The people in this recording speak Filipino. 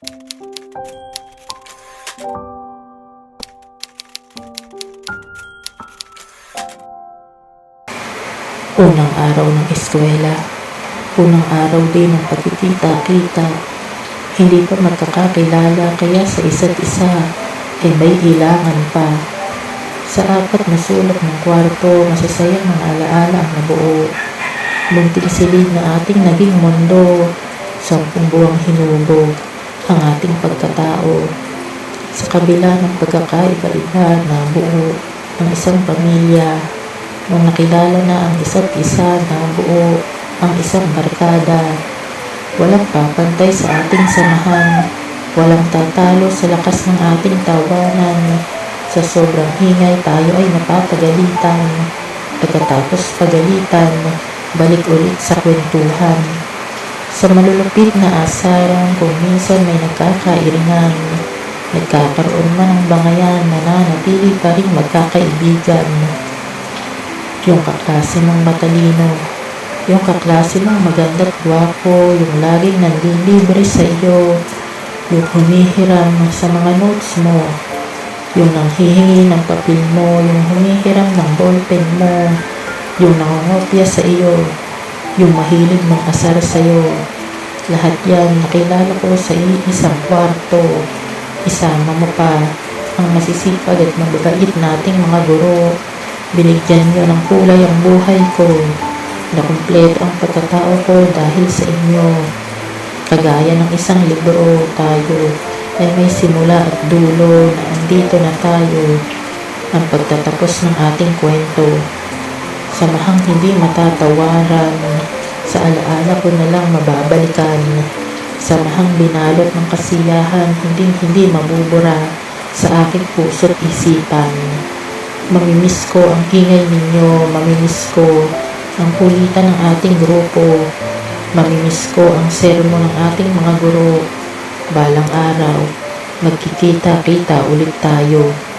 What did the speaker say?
Unang araw ng eskwela. Unang araw din ng pagkikita-kita. Hindi pa magkakakilala kaya sa isa't isa ay may ilangan pa. Sa apat na sulok ng kwarto, masasayang mga alaala ang nabuo. Munting silid na ating naging mundo. Sampung buwang hinubog ang ating pagkatao. Sa kabila ng pagkakaiba-iba na buo ng isang pamilya, nung nakilala na ang isa't isa na buo ang isang barkada, walang papantay sa ating samahan, walang tatalo sa lakas ng ating tawanan. Sa sobrang hingay tayo ay napapagalitan. Pagkatapos pagalitan, balik ulit sa kwentuhan. Sa malulupit na asaran kung minsan may nagkakairingan, nagkakaroon man ng bangayan na nanatili pa rin magkakaibigan. Yung kaklase mong matalino, yung kaklase mong maganda't gwapo, yung laging nanlilibre sa iyo, yung humihiram sa mga notes mo, yung nanghihingi ng papel mo, yung humihiram ng ballpen mo, yung nangungopya sa iyo, yung mahilig ng asar sa iyo. Lahat yan nakilala ko sa isang kwarto. Isama mo pa ang masisipag at mababait nating mga guro. Binigyan niyo ng kulay ang buhay ko. Nakumpleto ang pagkatao ko dahil sa inyo. Kagaya ng isang libro, tayo ay may simula at dulo na andito na tayo. Ang pagtatapos ng ating kwento. Samahang hindi matatawaran. Sa alaala ko na lang mababalikan. Samahang binalot ng kasiyahan, hindi hindi mabubura sa aking puso't isipan. Mamimiss ko ang ingay ninyo, mamimiss ko ang kulitan ng ating grupo, mamimiss ko ang sermo ng ating mga guro. Balang araw, magkikita-kita ulit tayo.